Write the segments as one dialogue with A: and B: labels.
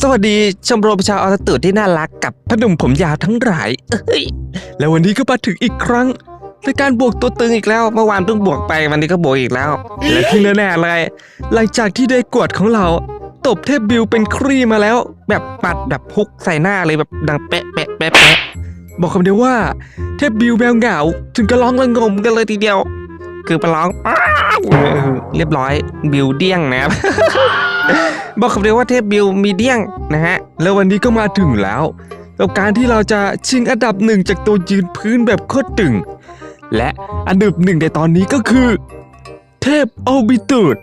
A: สวัสดีชมรมชาวออตตุที่น่ารักกับพหนุ่มผมยาวทั้งหลายเอ้ยแล้ววันนี้ก็มาถึงอีกครั้งในการบวกตัวตึงอีกแล้วเมื่อวานเพิ่งบวกไปวันนี้ก็บวกอีกแล้วและที่แน่ๆเลยหลังจากที่ได้กวดของเรา ตบเทพบิวเป็นครีมาแล้ว แบบปัดแบบพุกใส่หน้าเลยแบบดังเป๊ะเป๊ะเป๊ะเป๊ะบอกคำเดียวว่า เทพบิวแมวเหงาถึงก็ร้องระงมกันเลยทีเดียว คือไปร้องเรียบร้อยบิวเดี้ยงนะครับ บอกคำเดียวว่าเทพบิวมีเดียงนะฮะ แล้ววันนี้ก็มาถึงแล้วกับการที่เราจะชิงอันดับหนึ่งจากตัวยืนพื้นแบบโคตรตึง และอันดับหนึ่งในตอนนี้ก็คือ เทพโอบิตูด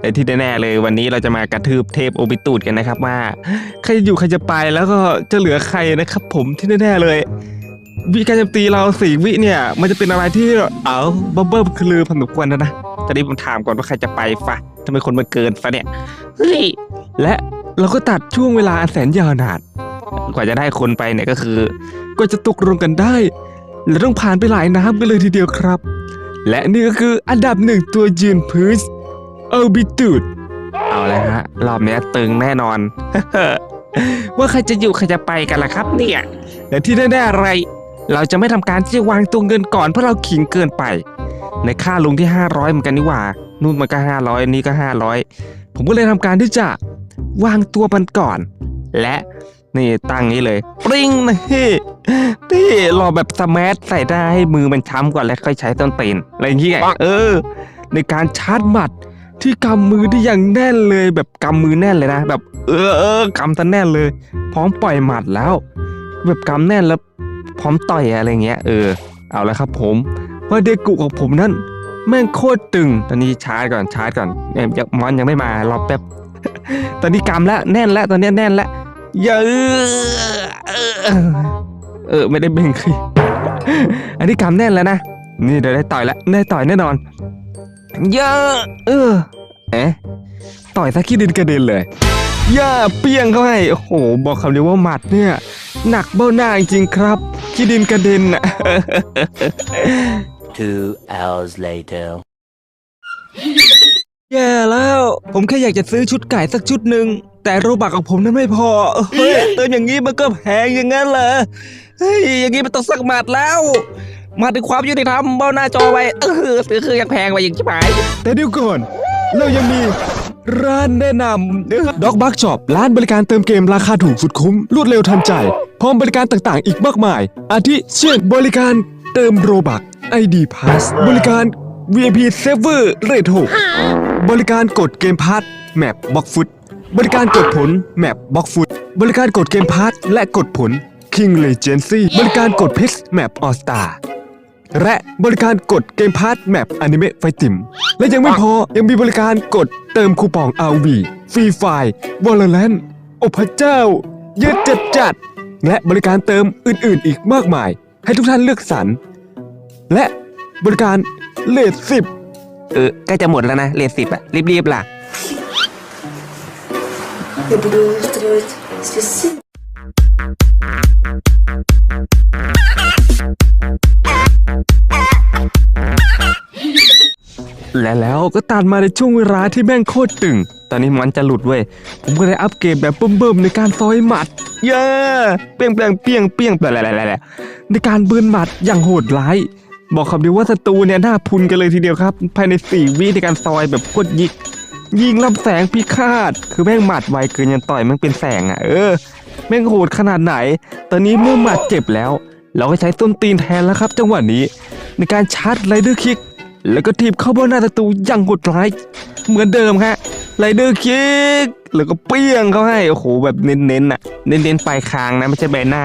A: แต่ที่แน่ๆเลยวันนี้เราจะมากระทืบเทพโอบิตูดกันนะครับว่า ใครจะอยู่ใครจะไปแล้วก็จะเหลือใครนะครับผมที่แน่ๆเลยวิการโจมตีเราสี่วิเนี่ย มันจะเป็นอะไรที่เอาบับเบิ้ลคือลือพอสมควรนะนะตอนนี้ผมถามก่อนว่าใครจะไปฟะ ทำไมคนมาเกินฟะเนี่ยเฮ้ยและเราก็ตัดช่วงเวลาอันแสนยาวนานกว่าจะได้คนไปเนี่ยก็คือ ก็จะตกลงกันได้และต้องผ่านไปหลายน้ำกันเลยทีเดียวครับ และนี่ก็คืออันดับหนึ่งตัวยืนพื้นเออบิตูดเอาเลยฮะ รอบเนี้ยตึงแน่นอน ว่าใครจะอยู่ใครจะไปกันล่ะครับเนี่ยและที่แน่ๆอะไร เราจะไม่ทำการที่จะวางตัวเงินก่อนเพราะเราขิงเกินไป ในค่าลุงที่ 500เหมือนกันนี่หว่า นู่นมันก็500นี่ก็500ผมก็เลยทำการที่จะวางตัวมันก่อน และนี่ตั้งนี้เลยปริ้งนี่นี่รอแบบสมาร์ทใส่ได้ให้มือมันช้ำก่อนแล้วค่อยใช้ต้นตีนอะไรอย่างเงี้ยเออ ในการชาร์จหมัดที่กำมือได้อย่างแน่นเลยแบบกำมือแน่นเลยนะ แบบ เออเออกำซะแน่นเลย พร้อมปล่อยหมัดแล้ว แบบกำแน่นแล้ว พร้อมต่อยอะไรเงี้ยเออ เอาละครับผมว่าเดกุของผมนั่น แม่งโคตรตึง ตอนนี้ชาร์จก่อนชาร์จก่อนเอ็มยังมอนยังไม่มารอแป๊บ ตอนนี้กำแล้วแน่นแล้วตอนนี้แน่นแล้วเยอะเออเออไม่ได้เบ่งคืออันนี้กำแน่นแล้วนะ นี่เดี๋ยวได้ต่อยแล้วได้ต่อยแน่นอน เยอะเออเอ๊ะต่อยซะขี้ดินกระเด็นเลยย่าเปี้ยงเข้าให้โอ้โห บอกคำเดียวว่าหมัดเนี่ย หนักเบ้าหน้าจริงครับขี้ดินกระเด็นน่ะ
B: Two hours later.
A: แย่แล้ว ผมแค่อยากจะซื้อชุดไก่สักชุดหนึ่ง แต่โรบักของผมนั้นไม่พอ เฮ้ยเติมอย่างนี้มันก็แพงอย่างนั้นเหรอ เฮ้ย อย่างนี้มันต้องสักหมัดแล้ว มาถึงความยุติธรรมเบ้าหน้าจอไว้เออซื้อคือยังแพงไปอย่างชิบหาย แต่เดี๋ยวก่อน เรายังมีร้านแนะนำด็อกบักช็อปร้านบริการเติมเกมราคาถูกสุดคุ้ม รวดเร็วทันใจ พร้อมบริการต่างๆ อีกมากมาย อาทิเช่นบริการเติมโรบัก ID Pass บริการ VIP Server Rate 6บริการกดเกมพาร์ทแมปบล็อกฟุตบริการกดผลแมปบล็อกฟุตบริการกดเกมพาร์ทและกดผล King Legacy บริการกดเพชแมปออสตาและบริการกดเกมพาร์ทแมปอนิเมะไฟติม และยังไม่พอยังมีบริการกดเติมคูปอง RV ฟรีไฟล์วอลเลนโอพระเจ้า เยอะจัดจัดและบริการเติมอื่นๆ อีกมากมาย ให้ทุกท่านเลือกสรร และบริการเลทสิบเออใกล้จะหมดแล้วนะ เลทสิบอะรีบๆล่ะ
C: Я буду устраивать специально.
A: และแล้วก็ตัดมาในช่วงเวลาที่แม่งโคตรตึง ตอนนี้มันจะหลุดเว้ย ผมก็เลยอัปเกรดแบบเบิ่มๆในการซอยหมัด เย้เปี้ยงเปี้ยงเปี้ยงเปี้ยงแบบอะไรๆๆในการเบิร์นหมัดอย่างโหดร้าย บอกคำเดียวว่าศัตรูเนี่ยหน้าพุนกันเลยทีเดียวครับ ภายในสี่วิในการซอยแบบโคตรยิก ยิงลำแสงพิฆาต คือแม่งหมัดไวเกินยันต่อยม่งเป็นแสงอะ เออ แม่งโหดขนาดไหน ตอนนี้เมื่อหมัดเจ็บแล้ว เราก็ใช้ต้นตีนแทนแล้วครับ จังหวะนี้ ในการชาร์จไรเดอร์คิก แล้วก็ทีบเข้าบนหน้าศัตรูอย่างโหดร้าย เหมือนเดิมฮะไรเดอร์คิกแล้วก็เปี้ยงเขาให้ โอ้โห แบบเน้นๆอะ เน้นๆปลายคางนะ ไม่ใช่ใบหน้า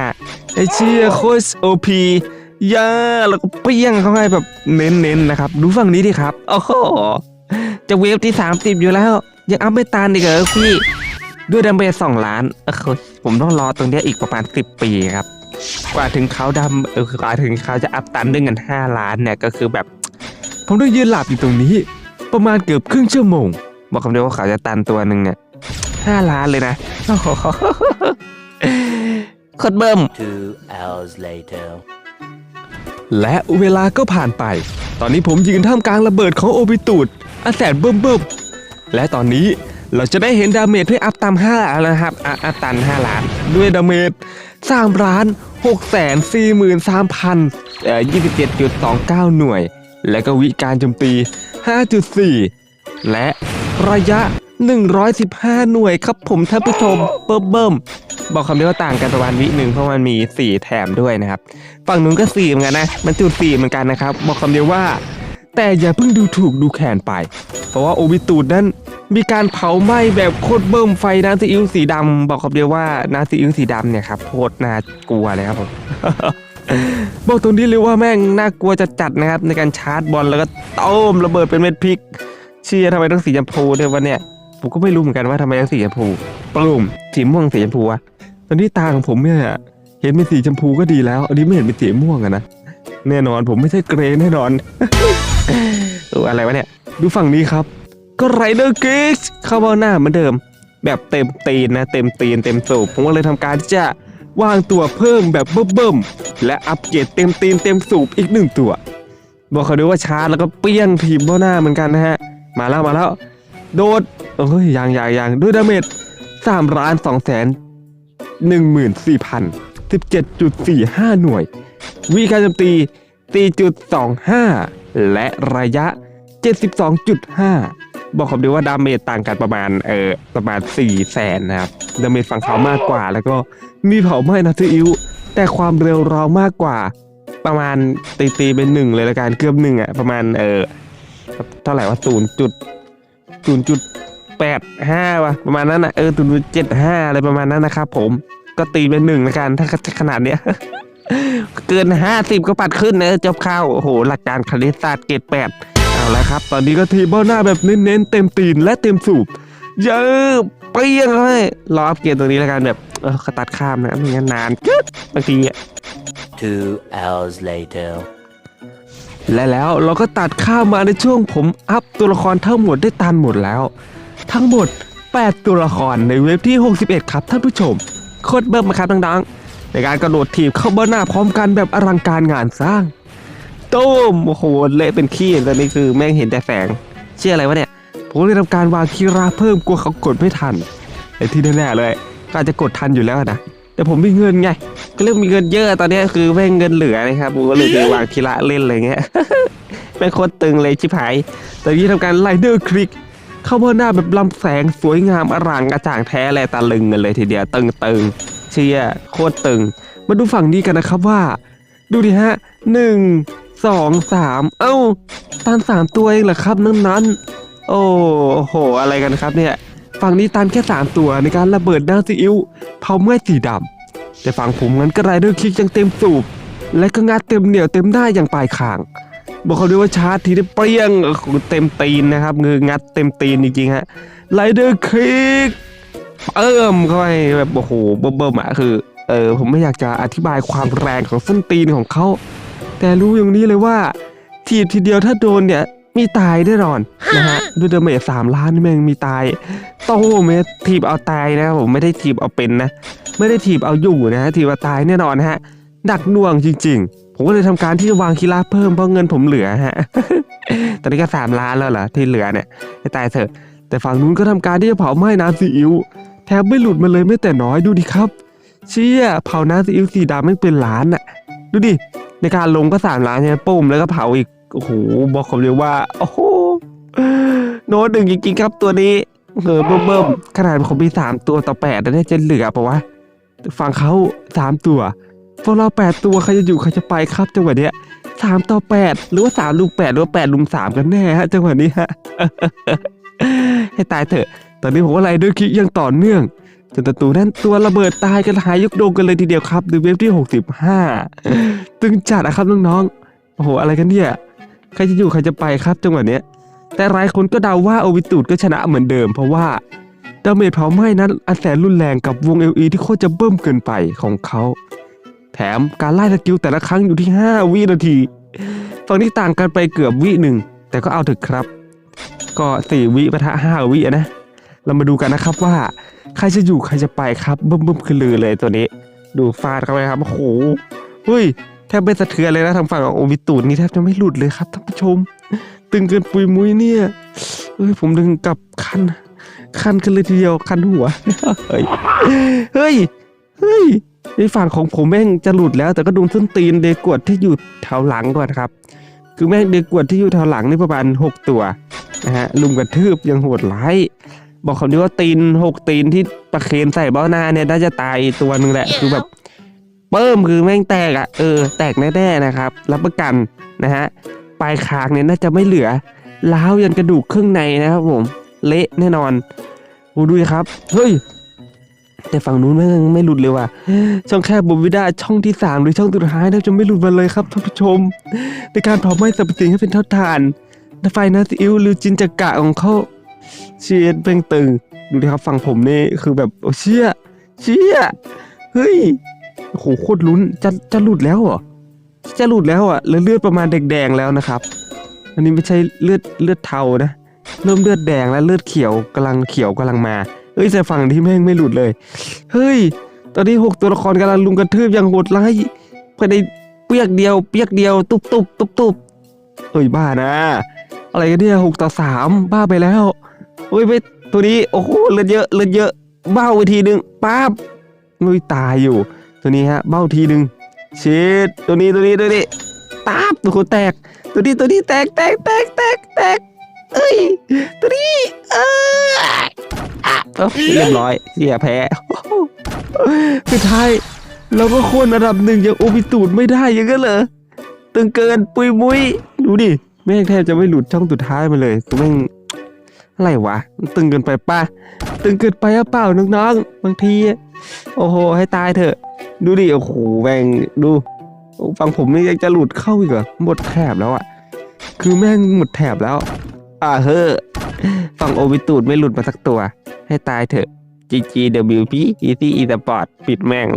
A: ไอเชียโคสโอพี ยาแล้วก็เปี้ยงเขาให้แบบเน้นๆนะครับ ดูฝั่งนี้ดิครับโอ้โหจะเวฟที่ 30 อยู่แล้ว ยังอัพไม่ตานอีกเหรอพี่ ด้วยดัมเบลสองล้านเออผมต้องรอตรงนี้อีกประมาณ 10 ปีครับ กว่าถึงเขาดำเออกว่าถึงเขาจะอัพตันด้วยเงิน5ล้านเนี่ยก็คือแบบ ผมต้องยืนหลับอยู่ตรงนี้ ประมาณเกือบครึ่งชั่วโมง บอกคำเดียวว่าเขาจะตันตัวหนึ่งเนี่ยห้าล้านเลยนะโอ้โหคตรเบิ่ม
B: Two hours later.
A: และเวลาก็ผ่านไป ตอนนี้ผมยืนท่ามกลางระเบิดของโอบิตูดอันแสนเบิ่มเบิ่มและตอนนี้เราจะได้เห็นดาเมจที่อัพตาม5ล้านแล้วนะครับอัพตัน5ล้าน ด้วยดาเมจ3ล้าน6แสน43,000เอ่อ27.29หน่วย และก็วิการโจมตี5.4และระยะ 115 หน่วยครับผมท่านผู้ชมเบิ่มเบิ่ม บอกคำเดียวว่าต่างกันประมาณวิหนึ่งเพราะมันมี 4 แถมด้วยนะครับ ฝั่งนู้นก็4เหมือนกันนะ มันจุด4เหมือนกันนะครับ บอกคำเดียวว่า แต่อย่าเพิ่งดูถูกดูแขนไป เพราะว่าโอบิตูดนั้นมีการเผาไหม้แบบโคตรเบิ่มไฟน้ำซีอิ๊วสีดำบอกคำเดียวว่าน้ำซีอิ๊วสีดำเนี่ยครับโคตรน่ากลัวเลยครับผมบอกตรงนี้เลยว่าแม่งน่ากลัวจะจัดนะครับ ในการชาร์จบอลแล้วก็ต้มระเบิดเป็นเม็ดพริก เชียร์ทำไมต้องสีชมพูด้วยวะเนี่ยผมก็ไม่รู้เหมือนกันว่าทำไมต้องสีชมพูปลุ่มสีม่วงสีชมพูวะ ตอนนี้ตาของผมเนี่ยเห็นเป็นสีชมพูก็ดีแล้ว อันนี้ไม่เห็นเป็นสีม่วงอะนะ แน่นอนผมไม่ใช่เกรย์แน่นอนเอออะไรวะเนี่ย ดูฝั่งนี้ครับ ก็ไรเดอร์กิกเข้าเบ้าหน้าเหมือนเดิม แบบเต็มตีนนะ เต็มตีนเต็มสูบผมก็เลยทำการที่จะวางตัวเพิ่มแบบเบิ่มๆและอัปเกรดเต็มตีนเต็มสูบอีกหนึ่งตัว บอกเขาด้วยว่าชาร์จแล้วก็เปี้ยงทีมเบ้าหน้าเหมือนกันนะฮะ มาแล้วมาแล้ว โดดเอ้ยยังยังยังด้วยดาเมจสามล้านสองแสน หนึ่งหมื่นสี่พันสิบเจ็ดจุดสี่ห้าหน่วยวิการโจมตีสี่จุดสองห้าและระยะเจ็ดสิบสองจุดห้าบอกผมด้วยว่าดาเมจต่างกันประมาณเออประมาณสี่แสนนะครับ ดาเมจฝั่งเขามากกว่า แล้วก็มีเผาไหม้นะซีอิ๊วแต่ความเร็วเรามากกว่าประมาณตีตีเป็นหนึ่งเลยละกันเกือบหนึ่งอะประมาณเออเท่าไหร่ว่าศูนย์จุดศูนย์จุด แปดห้าวะประมาณนั้นนะเออศูนย์จุดเจ็ดห้าอะไรประมาณนั้นนะครับผมก็ตีเป็นหนึ่งละกันถ้าขนาดเนี้ยเกินห้าสิบก็ปัดขึ้นนะจบข้าวโอ้โหหลักการคณิตศาสตร์เกรดแปดเอาละครับ ตอนนี้ก็ทีเบ้าหน้าแบบเน้นๆเต็มตีนและเต็มสูบเยอะเปรี้ยงเลยรออัพเกรดตรงนี้ละกันแบบเออขตัดข้ามนะไม่งั้นนานกึ๊ดบางทีอะ
B: Two hours later.
A: และแล้วเราก็ตัดข้ามมาในช่วงผมอัพตัวละครทั้งหมดได้ตันหมดแล้ว ทั้งหมด 8 ตัวละครในเว็บที่ 61 ครับท่านผู้ชมโคตรเบิ่มมาครับดังๆ ในการกระโดดทีบเข้าเบ้าหน้าพร้อมกันแบบอลังการงานสร้างตูมโอ้โหเละเป็นขี้ตอนนี้คือแม่งเห็นแต่แสงเชื่ออะไรวะเนี่ยผมเลยทำการวางคีราเพิ่มกลัวเขากดไม่ทันไอ้ที่แน่ๆเลยก็อาจจะกดทันอยู่แล้วนะแต่ผมมีเงินไง ก็เริ่มมีเงินเยอะตอนนี้คือแม่งเงินเหลือนะครับผมก็เลยไปวางคีระเล่นอะไรเงี้ยแม่งโคตรตึงเลยชิบหายตอนนี้ทำการไลเดอร์คลิก เข้าบนหน้าแบบลำแสงสวยงามอร่างกระจ่างแท้แลตะลึงกันเลยทีเดียวตึงตึงๆเชียโคตรตึง มาดูฝั่งนี้กันนะครับว่า ดูดิฮะหนึ่งสองสามเอ้าตันสามตัวเองเหรอครับนั้นนั้น โอ้โห อะไรกันครับเนี่ย ฝั่งนี้ตันแค่สามตัวในการระเบิดหน้าซีอิ๊วเผาไหม้สีดำแต่ฝั่งผมนั้นก็ไรเดอร์คลิกยังเต็มสูบ และก็งัดเต็มเหนียวเต็มได้าอย่างปลายคาง บอกเขาด้วยว่าชาร์จทีได้เปรี้ยงเต็มตีนนะครับเงืองัดเต็มตีนจริงๆฮะไรเดอร์คลิกเอิ่มเข้าไปแบบโอ้โหเบิ่มๆอะคือเออผมไม่อยากจะอธิบายความแรงของส้นตีนของเขา แต่รู้อย่างนี้เลยว่าทีบทีเดียวถ้าโดนเนี่ยมีตายแน่นอนนะฮะด้วยเดาเมจสามล้านนี่แม่งมีตายโต้เมตรทีบเอาตายนะครับผมไม่ได้ทีบเอาเป็นนะ ไม่ได้ทีบเอาอยู่นะฮะทีบเอาตายแน่นอนฮะดักน่วงจริง ๆ ผมก็เลยทำการที่จะวางคีราเพิ่มเพราะเงินผมเหลือฮะ ตอนนี้ก็สามล้านแล้วเหรอที่เหลือเนี่ยให้ตายเถอะ แต่ฝั่งนู้นก็ทำการที่จะเผาไหม้น้ำซีอิ๊วแทบไม่หลุดมาเลยแม้แต่น้อยดูดิครับ เชี่ยเผาน้ำซีอิ๊วสีดำไม่เป็นล้านอะดูดิในการลงก็สามล้านใช่ไหมปุ่มแล้วก็เผาอีกโอ้โหบอกคำเดียวว่า โอ้โหโน้ตหนึ่งจริงๆครับตัวนี้เออเบิ่มๆขนาดผมมีสามตัวต่อแปดแล้วเนี่ยจะเหลือปะวะฝั่งเขาสามตัว พวกเราแปดตัวใครจะอยู่ใครจะไปครับจังหวะเนี้ยสามต่อแปดหรือว่าสามลุมแปดหรือว่าแปดลุมสามกันแน่ฮะจังหวะนี้ฮะให้ตายเถอะ ตอนนี้ผมว่าไรด้วยคิกยังต่อเนื่องจนศัตรูนั้นตัวระเบิดตายกันหายยกโดงกันเลยทีเดียวครับในเวฟที่ 65 ตึงจัดอะครับน้องๆโอ้โหอะไรกันเนี่ย ใครจะอยู่ใครจะไปครับจังหวะเนี้ย แต่หลายคนก็เดาว่าโอวิตูดก็ชนะเหมือนเดิม เพราะว่าดาเมจเผาไหม้นั้นอันแสนรุนแรงกับวง LE ที่โคตรจะเบิ่มเกินไปของเขา แถมการไล่สกิลแต่ละครั้งอยู่ที่ 5 วินาที ฝั่งนี้ต่างกันไปเกือบวิหนึ่ง แต่ก็เอาถอะครับ ก็ 4 วิปะทะ 5 วินะ เรามาดูกันนะครับว่า ใครจะอยู่ใครจะไปครับบึ้มบึ้มคือลือเลยตัวนี้ ดูฟาดเข้าไปครับ โอ้โหเฮ้ยแทบไม่สะเทือนเลยนะทางฝั่งของโอวิตูดนี่แทบจะไม่หลุดเลยครับท่านผู้ชม ตึงเกินปุยมุ้ยเนี่ยเฮ้ยผมดึงกลับคันคันกันเลยทีเดียวคันหัว เฮ้ย เฮ้ย เฮ้ย ในฝั่งของผมแม่งจะหลุดแล้วแต่ก็ดูส้นตีนเดกวดที่อยู่แถวหลังก่อนครับ คือแม่งเดกวดที่อยู่แถวหลังนี่ประมาณหกตัวนะฮะลุมกระทืบยังโหดร้ายบอกคำนี้ว่าตีนหกตีนที่ประเคนใส่เบ้าหน้าเนี่ยน่าจะตายตัวหนึ่งแหละคือแบบเปิ้มคือแม่งแตกอะ่ะเออแตกแน่ๆนะครับ รับประกันนะฮะปลายคางเนี่ยน่าจะไม่เหลือล้าวยันกระดูกเครื่องในนะครับผม เละแน่นอนโอ้ดูดิครับ เฮ้ย แต่ฝั่งนู้นไม่งไม่หลุดเลยว่ะ ช่องแคบบวิดาช่องที่สามหรือช่องสุดท้ายน่าจะไม่หลุดมาเลยครับท่านผู้ชม ในการเผาไหม้สรรพสิ่งให้เป็นเท่าฐานไฟนาซีอิวหรือจินจักระของเขาเชียนเป่งตึง ดูดิครับฝั่งผมนี่คือแบบโอ้เชี่ยเชี่ยเฮ้ยโอ้โหโคตรลุ้นจะจะหลุดแล้วเหรอจะหลุดแล้วอะแล้วเลือดประมาณแดงๆแล้วนะครับ อันนี้ไม่ใช่เลือดเลือดเทานะ เริ่มเลือดแดงแล้วเลือดเขียวกำลังเขียวกำลังมา เฮ้ยแต่ฝั่งที่แม่งไม่หลุดเลย เฮ้ย ตอนนี้หกตัวละครกำลังลุมกระทืบอย่างโหดร้ายภายในเปียกเดียว เปียกเดียว ตุบตุบตุบตุบเฮ้ยบ้านะ อะไรกันเนี่ยหกต่อสามบ้าไปแล้วเฮ้ยไปตัวนี้โอ้โหเลือดเยอะเลือดเยอะเบ้าไปทีหนึ่งป๊าบนุ้ยตายอยู่ ตัวนี้ฮะ เบ้าทีหนึ่งเชิดตัวนี้ตัวนี้ตัวนี้ตาบตัวคนแตก ตัวนี้ตัวนี้แตกแตกแตกแตกแตกเอ้ยตัวนี้เออ เอ้าเรียบร้อยเสียแพ้สุดท้ายเราก็โค่นอันดับหนึ่งอย่างโอบิตูดไม่ได้ยังนั้นเหรอตึงเกินปุยมุยดูดิแม่งแทบจะไม่หลุดช่องสุดท้ายมาเลยตัวแม่งอะไรวะ ตึงเกินไปป่ะ ตึงเกินไปหรือเปล่าน้องๆบางที โอ้โห ให้ตายเถอะ ดูดิ โอ้โหแม่งดูโอ้ฝั่งผมนี่ยังจะหลุดเข้าอีกเหรอหมดแถบแล้วอะคือแม่งหมดแถบแล้ว อ่าเฮ้อฝั่งโอวิตูดไม่หลุดมาสักตัว ให้ตายเถอะ GGWP Easy E Sport ปิดแม่งเลย